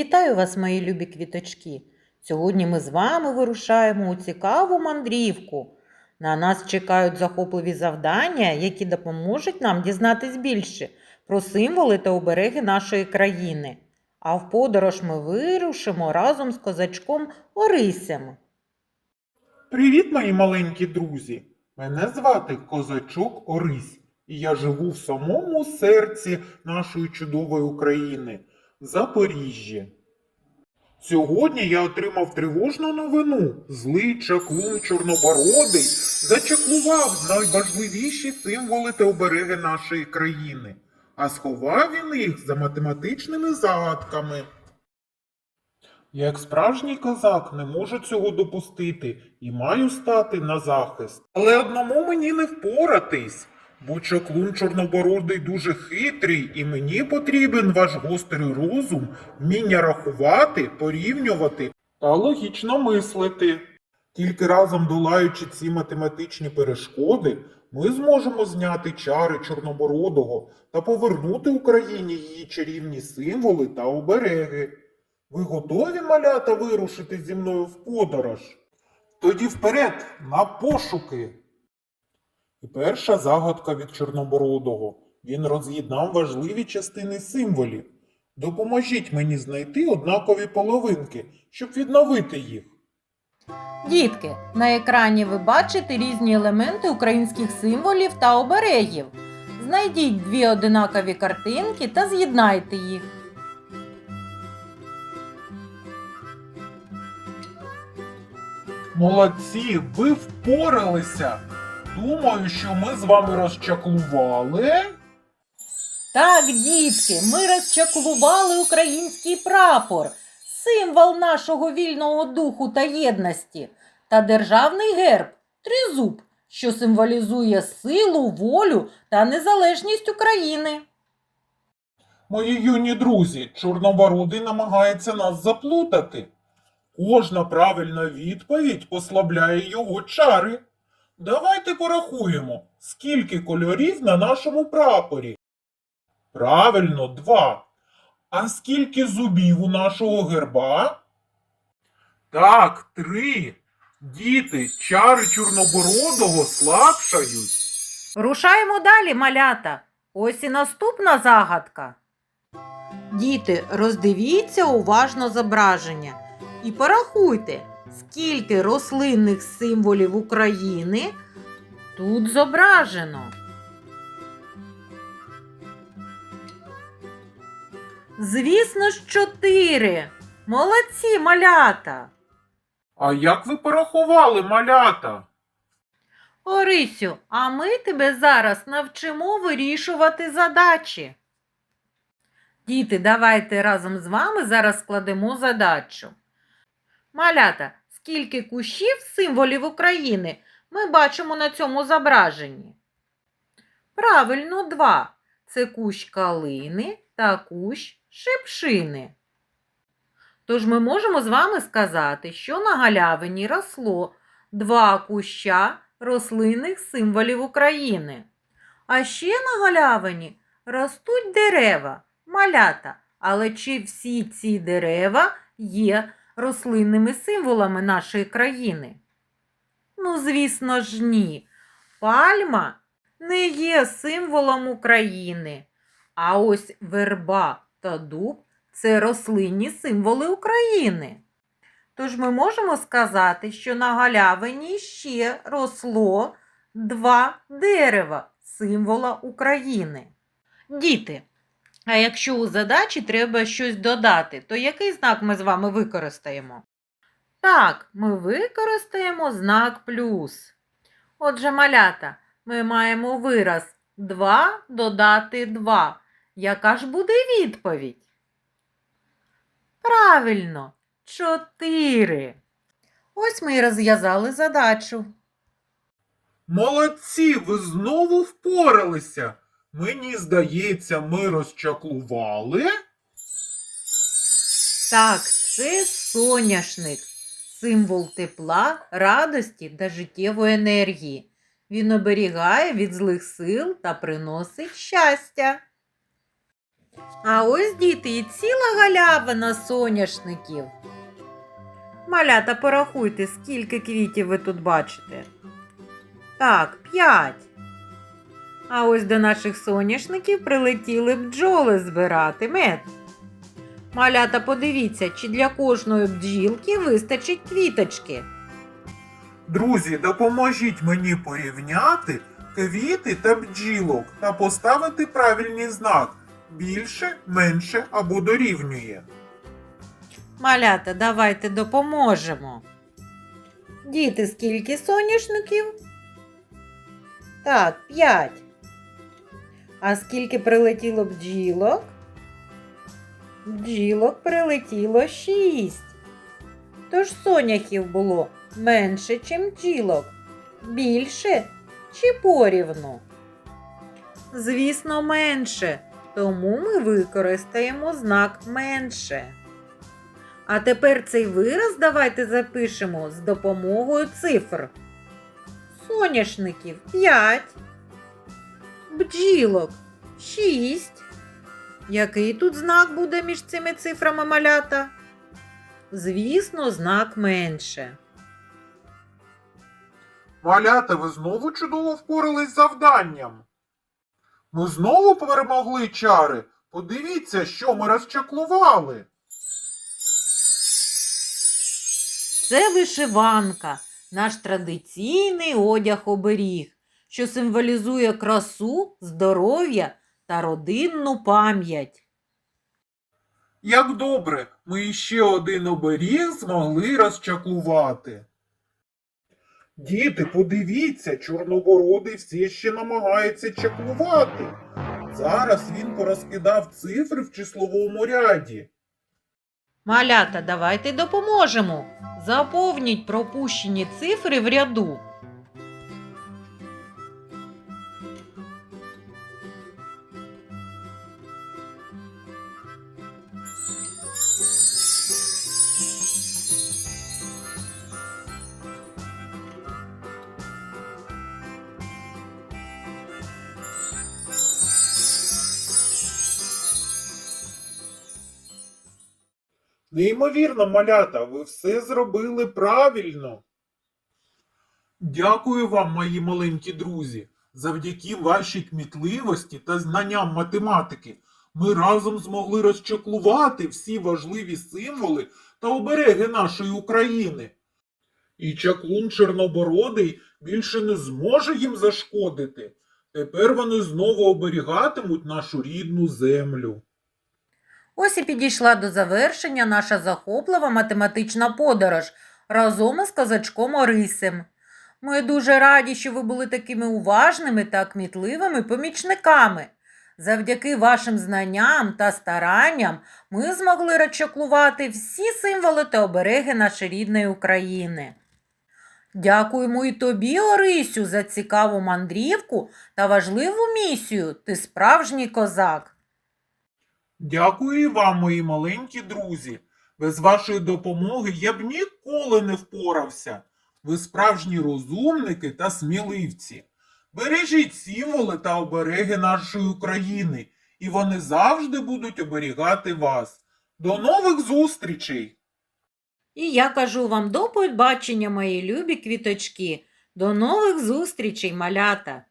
Вітаю вас, мої любі квіточки! Сьогодні ми з вами вирушаємо у цікаву мандрівку. На нас чекають захопливі завдання, які допоможуть нам дізнатись більше про символи та обереги нашої країни. А в подорож ми вирушимо разом з козачком Орисем. Привіт, мої маленькі друзі! Мене звати Козачок Орись, і я живу в самому серці нашої чудової України Запоріжжі. Сьогодні я отримав тривожну новину. Злий чаклун Чорнобородий зачаклував найважливіші символи та обереги нашої країни, а сховав він їх за математичними загадками. Як справжній козак, не можу цього допустити і маю стати на захист. Але одному мені не впоратись, бо чаклун чорнобородий дуже хитрий, і мені потрібен ваш гострий розум, вміння рахувати, порівнювати та логічно мислити. Тільки разом долаючи ці математичні перешкоди, ми зможемо зняти чари Чорнобородого та повернути Україні її чарівні символи та обереги. Ви готові, малята, вирушити зі мною в подорож? Тоді вперед, на пошуки. І перша загадка від Чорнобородого. Він роз'єднав важливі частини символів. Допоможіть мені знайти однакові половинки, щоб відновити їх. Дітки, на екрані ви бачите різні елементи українських символів та оберегів. Знайдіть дві одинакові картинки та з'єднайте їх. Молодці, ви впоралися. Думаю, що ми з вами розчаклували. Так, дітки, ми розчаклували український прапор, символ нашого вільного духу та єдності, та державний герб тризуб, що символізує силу, волю та незалежність України. Мої юні друзі, Чорнобородий намагається нас заплутати. Кожна правильна відповідь ослабляє його чари. Давайте порахуємо, скільки кольорів на нашому прапорі. Правильно, два. А скільки зубів у нашого герба? Так, три. Діти, чари Чорнобородого слабшають. Рушаємо далі, малята. Ось і наступна загадка. Діти, роздивіться уважно зображення і порахуйте, скільки рослинних символів України тут зображено. Звісно ж, чотири. Молодці, малята. А як ви порахували, малята? Орисю, а ми тебе зараз навчимо вирішувати задачі. Діти, давайте разом з вами зараз складемо задачу. Малята, скільки кущів символів України ми бачимо на цьому зображенні? Правильно, два. Це кущ калини та кущ шипшини. Тож ми можемо з вами сказати, що на галявині росло два куща рослинних символів України. А ще на галявині ростуть дерева, малята. Але чи всі ці дерева є рослинними символами нашої країни? Ну, звісно ж, ні. Пальма не є символом України. А ось верба та дуб це рослинні символи України. Тож ми можемо сказати, що на галявині ще росло два дерева символа України. Діти, а якщо у задачі треба щось додати, то який знак ми з вами використаємо? Так, ми використаємо знак плюс. Отже, малята, ми маємо вираз 2 додати 2. Яка ж буде відповідь? Правильно, 4. Ось ми і розв'язали задачу. Молодці, ви знову впоралися. Мені здається, ми розчаклували. Так, це соняшник, символ тепла, радості та життєвої енергії. Він оберігає від злих сил та приносить щастя. А ось діти і ціла галявина соняшників. Малята, порахуйте, скільки квітів ви тут бачите. Так, п'ять. А ось до наших соняшників прилетіли бджоли збирати мед. Малята, подивіться, чи для кожної бджілки вистачить квіточки. Друзі, допоможіть мені порівняти квіти та бджілок та поставити правильний знак більше, менше або дорівнює. Малята, давайте допоможемо. Діти, скільки соняшників? Так, п'ять. А скільки прилетіло бджілок? Бджілок прилетіло шість. Тож соняхів було менше, чим бджілок. Більше чи порівну? Звісно, менше. Тому ми використаємо знак менше. А тепер цей вираз давайте запишемо з допомогою цифр. Соняшників 5, бджілок 6. Який тут знак буде між цими цифрами малята? Звісно, знак менше. Малята, ви знову чудово впорались з завданням. Ми знову перемогли чари. Подивіться, що ми розчаклували. Це вишиванка, наш традиційний одяг-оберіг, що символізує красу, здоров'я та родинну пам'ять. Як добре, ми іще один оберіг змогли розчаклувати. Діти, подивіться, чорнобородий все ще намагається чаклувати. Зараз він порозкидав цифри в числовому ряді. Малята, давайте допоможемо. Заповніть пропущені цифри в ряду. Неймовірно, малята, ви все зробили правильно. Дякую вам, мої маленькі друзі. Завдяки вашій кмітливості та знанням математики ми разом змогли розчаклувати всі важливі символи та обереги нашої України. І чаклун Чорнобородий більше не зможе їм зашкодити. Тепер вони знову оберігатимуть нашу рідну землю. Ось і підійшла до завершення наша захоплива математична подорож разом із козачком Орисем. Ми дуже раді, що ви були такими уважними та кмітливими помічниками. Завдяки вашим знанням та старанням ми змогли розчаклувати всі символи та обереги нашої рідної України. Дякуємо і тобі, Орисю, за цікаву мандрівку та важливу місію. Ти справжній козак. Дякую вам, мої маленькі друзі. Без вашої допомоги я б ніколи не впорався. Ви справжні розумники та сміливці. Бережіть символи та обереги нашої України, і вони завжди будуть оберігати вас. До нових зустрічей! І я кажу вам до побачення, мої любі квіточки. До нових зустрічей, малята!